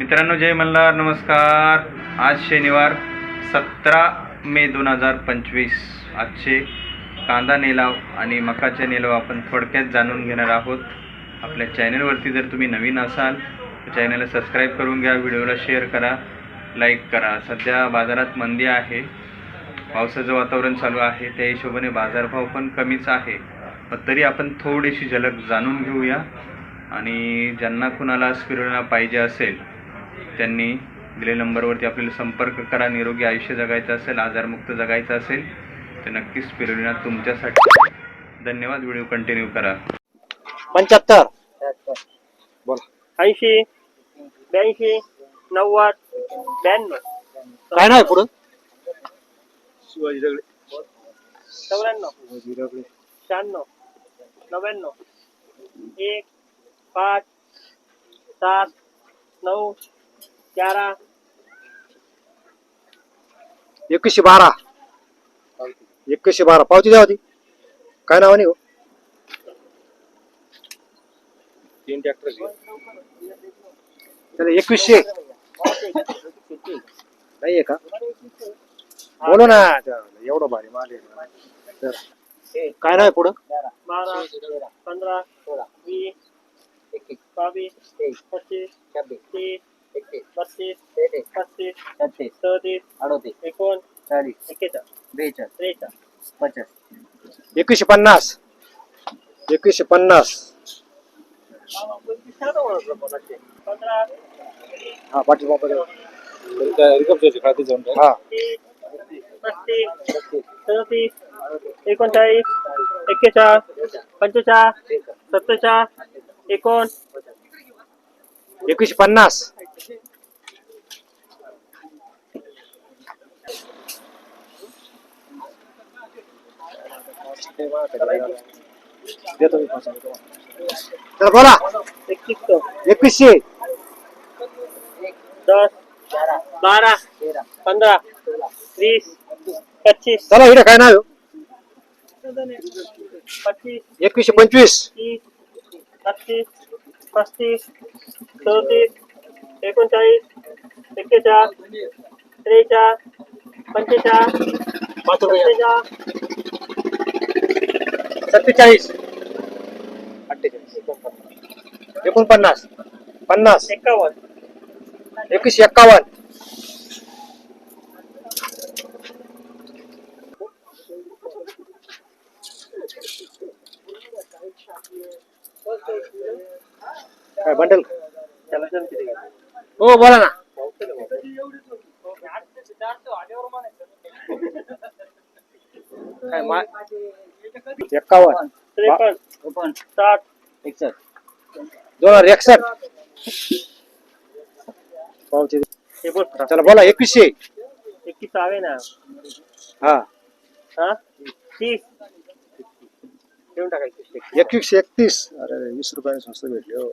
मित्रांनो जय मल्हार नमस्कार. आज शनिवार सतरा मे दोन हजार पंचवीस. आजचे कांदा नेलाव आणि मकाचे नेलाव आपण थोडक्यात जाणून घेणार आहोत. आपल्या चॅनलवरती जर तुम्ही नवीन असाल तर चॅनलला सबस्क्राईब करून घ्या व्हिडिओला शेअर करा लाईक करा. सध्या बाजारात मंदी आहे. पावसाचं वातावरण चालू आहे. त्या हिशोबाने बाजारभाव पण कमीच आहे. पण तरी आपण थोडीशी झलक जाणून घेऊया. आणि ज्यांना कुणाला स्पिरुलिना पाहिजे असेल त्यांनी दिलेल्या नंबरवरती आपल्याला संपर्क करा निरोगी आयुष्य जगायचं असेल आजारमुक्त जगायचं असेल तर नक्कीच स्पिरुलिना तुमच्यासाठी. धन्यवाद. व्हिडिओ कंटिन्यू करा. पंच्याहत्तर. बोला. ऐंशी ब्याऐंशी नव्वद ब्याण्णव. काय नाही पुढं? चौऱ्याण्णव शहाण्णव नव्याण्णव. एक पाच सात नऊ तेरा एकवीसशे बारा। एकवीसशे बारा। पावती द्या होती। काय नाव नाही हो? तीन ट्रॅक्टर त्याला एकवीसशे। नाहीये का? बोलो ना। एवढं भारी माल आहे. काय नाही पुढं? बारा पंधरा वीस बावीस पस्तीस तीस बत्तीस पस्तीस सदतीस एकोण एक्केचाळीस त्रेचाळीस एकवीसशे पन्नास. एकवीसशे पन्नास. पंधरा हा पाटील बाबा हा. पस्तीस सदतीस एकोणचाळीस एक्केचाळीस पंचेचाळीस सत्तेचाळीस एकोण. एकवीसशे पन्नास. देतो मी पाच मिनिटं. तर बोला. एकतीस एकवीसशे. दस बारा पंधरा वीस पच्चीस चला इकडे काय नाव पच्चीस एकवीसशे पंचवीस. तीस छत्तीस पस्तीस चौतीस एकोणचाळीस एक्केचाळीस त्रेचाळीस पंचेचाळीस पाच रुपये. सत्तेचाळीस सत्तेचाळीस अठ्ठेचाळीस एकोणपन्नास पन्नास एकावन्न एकवीसशे एक्कावन्न काय बंडल त्याला जमते ते. हो बोला ना काय मा एक्कावन्न त्रेपन्न साठ. दोन हजार एकसष्ट. पावती दे. बोल. चला बोला एकवीसशे. एकतीस हवे ना. हा. हा? तीस. देऊन टाकायचे एकवीसशे. एकतीस. अरे वीस रुपयाने स्वस्त भेटले हो.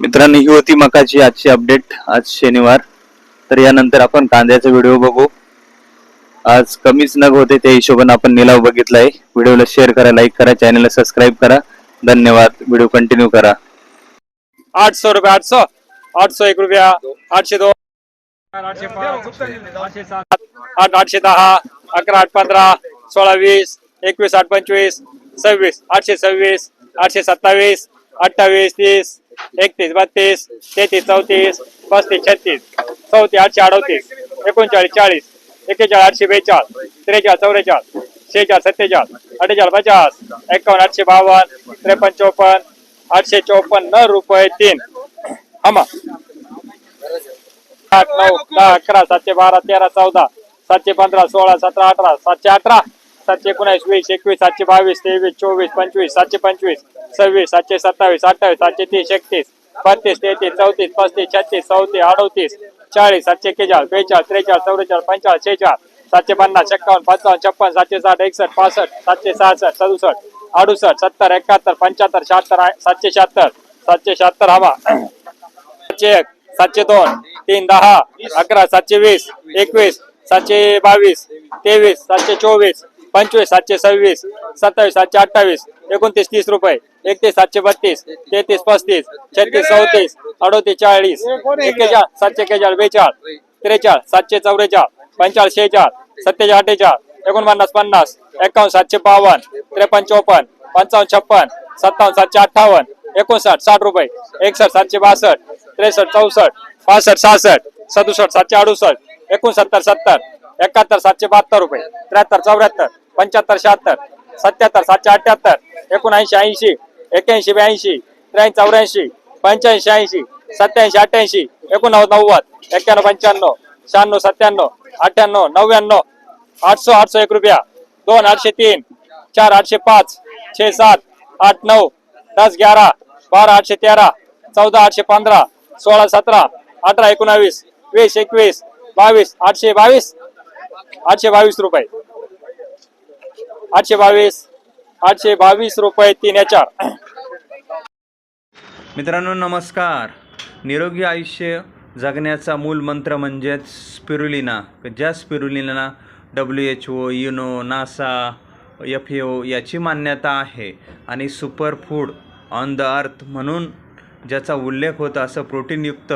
मित्रांनो ही होती मकाची आजची अपडेट आज शनिवार. तर यानंतर आपण कांद्याचा व्हिडिओ बघू. आज कमीच नग होते त्या हिशोबाने आपण निलाव बघितलाय. व्हिडिओला शेअर करा लाईक करा चॅनलला सबस्क्राईब करा. धन्यवाद. व्हिडिओ कंटिन्यू करा. आठ सौ रुपये आठ सौ आठ सौ एक रुपया. आठशे दोन. आठ आठशे दहा. अकरा आठ पंधरा. सोळा वीस. एकवीस आठ पंचवीस. सव्वीस. आठशे सव्वीस. आठशे सत्तावीस. अठ्ठावीस तीस. एकतीस बत्तीस. तेहतीस चौतीस. पस्तीस छत्तीस. चौतीस आठशे अडतीस. एकोणचाळीस चाळीस. एक्केचाळीस आठशे बेचाळीस त्रेचाळीस चौवेचाळीस शेहेचाळीस सत्तेचाळीस अठ्ठेचाळीस पचास एकावन्न आठशे बावन्न त्रेपन्न चोपन्न आठशे चोपन्न रुपये तीन. हमा. आठ नऊ दहा अकरा सातशे बारा तेरा चौदा सातशे पंधरा सोळा सतरा अठरा सातशे अठरा सातशे एकोणीस वीस एकवीस सातशे बावीस तेवीस चोवीस पंचवीस सातशे पंचवीस सव्वीस सातशे सत्तावीस अठ्ठावीस सातशे तीस एकतीस बत्तीस तेहतीस चौतीस पस्तीस छत्तीस चौतीस अडतीस चाळीस सातशे एक्केचाळीस बेचाळीस त्रेचाळीस चौवेचाळीस पंचाळीस शेचाळीस सातशे पन्नास एक्कावन्न पंचावन्न छप्पन सातशे साठ एकसष्ट पासष्ट सातशे सहासष्ट सदुसष्ट अडुसष्ट सत्तर एकाहत्तर पंच्याहत्तर शहात्तर सातशे शहात्तर सातशे शहात्तर हवा. सातशे एक सातशे दोन तीन दहा अकरा सातशे वीस एकवीस सातशे बावीस तेवीस सातशे चोवीस पंचवीस सातशे सव्वीस सत्तावीस सातशे अठ्ठावीस एकोणतीस तीस रुपये एकतीस सातशे बत्तीस तेहतीस पस्तीस छत्तीस चौतीस अडोतीस चाळीस एक्केचाळ सातशे एक्केचाळ बेचाळ त्रेचाळ सातशे चौवेचाळ पंचाळ शेचाळ सत्तेचाळ अठ्ठेचाळ एकोणपन्नास पन्नास एकावन्न सातशे बावन्न त्रेपन्न चौपन्न पंचावन्न छप्पन सत्तावन्न सातशे अठ्ठावन्न एकोणसाठ साठ रुपये एकसष्ट सातशे बासष्ट त्रेसष्ट चौसष्ट पासष्ट सहासष्ट सदुसष्ट सातशे अडुसष्ट एकोणसत्तर सत्तर एकाहत्तर सातशे बहात्तर रुपये त्र्याहत्तर चौऱ्याहत्तर पंच्याहत्तर शहात्तर सत्याहत्तर सातशे अठ्याहत्तर एकोणऐंशी ऐंशी एक्याऐंशी ब्याऐंशी त्र्याऐंशी चौऱ्याऐंशी पंच्याऐंशी ऐंशी सत्याऐंशी अठ्ठ्याऐंशी एकोणनव्वद नव्वद एक्क्याण्णव पंच्याण्णव शहाण्णव सत्त्याण्णव अठ्ठ्याण्णव नव्याण्णव आठशे आठशे एक रुपया दोन आठशे तीन चार आठशे पाच छे सात आठ नऊ दस ग्यारह बारा आठशे तेरा चौदा आठशे पंधरा सोळा सतरा अठरा एकोणावीस वीस एकवीस बावीस आठशे बावीस आठशे बावीस रुपये. आठशे बावीस आठशे बावीस रुपये तीन याच्यावर. मित्रांनो नमस्कार. निरोगी आयुष्य जगण्याचा मूल मंत्र म्हणजेच स्पिरुलिना. ज्या spirulina W H O UNO NASA F O याची मान्यता आहे. आणि super food on the earth म्हणून ज्याचा उल्लेख होता असं प्रोटीनयुक्त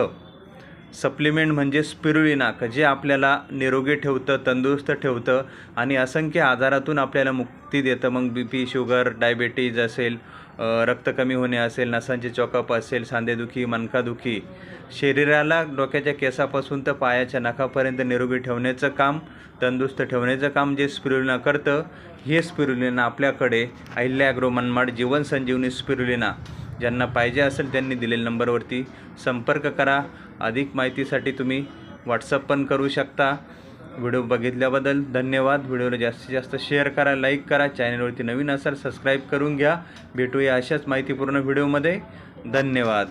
सप्लिमेंट म्हणजे स्पिरुलिना जे आपल्याला निरोगी ठेवतं तंदुरुस्त ठेवतं आणि असंख्य आजारातून आपल्याला मुक्ती देतं. मग बी पी शुगर डायबेटीज असेल रक्त कमी होणे असेल नसांचे चॉकअप असेल सांधेदुखी मनकादुखी शरीराला डोक्याच्या केसापासून तर पायाच्या नखापर्यंत निरोगी ठेवण्याचं काम तंदुरुस्त ठेवण्याचं काम जे स्पिरुलिना करतं हे स्पिरुलिना आपल्याकडे अहिल्या मनमाड जीवन संजीवनी स्पिरुलिना. ज्यांना पाहिजे असेल त्यांनी दिलेल्या नंबरवरती संपर्क करा. अधिक माहितीसाठी तुम्ही व्हॉट्सअप पण करू शकता. व्हिडिओ बघितल्याबद्दल धन्यवाद. व्हिडिओला जास्तीत जास्त शेअर करा लाईक करा. चॅनलवरती नवीन असाल सबस्क्राईब करून घ्या. भेटूया अशाच माहितीपूर्ण व्हिडिओमध्ये. धन्यवाद.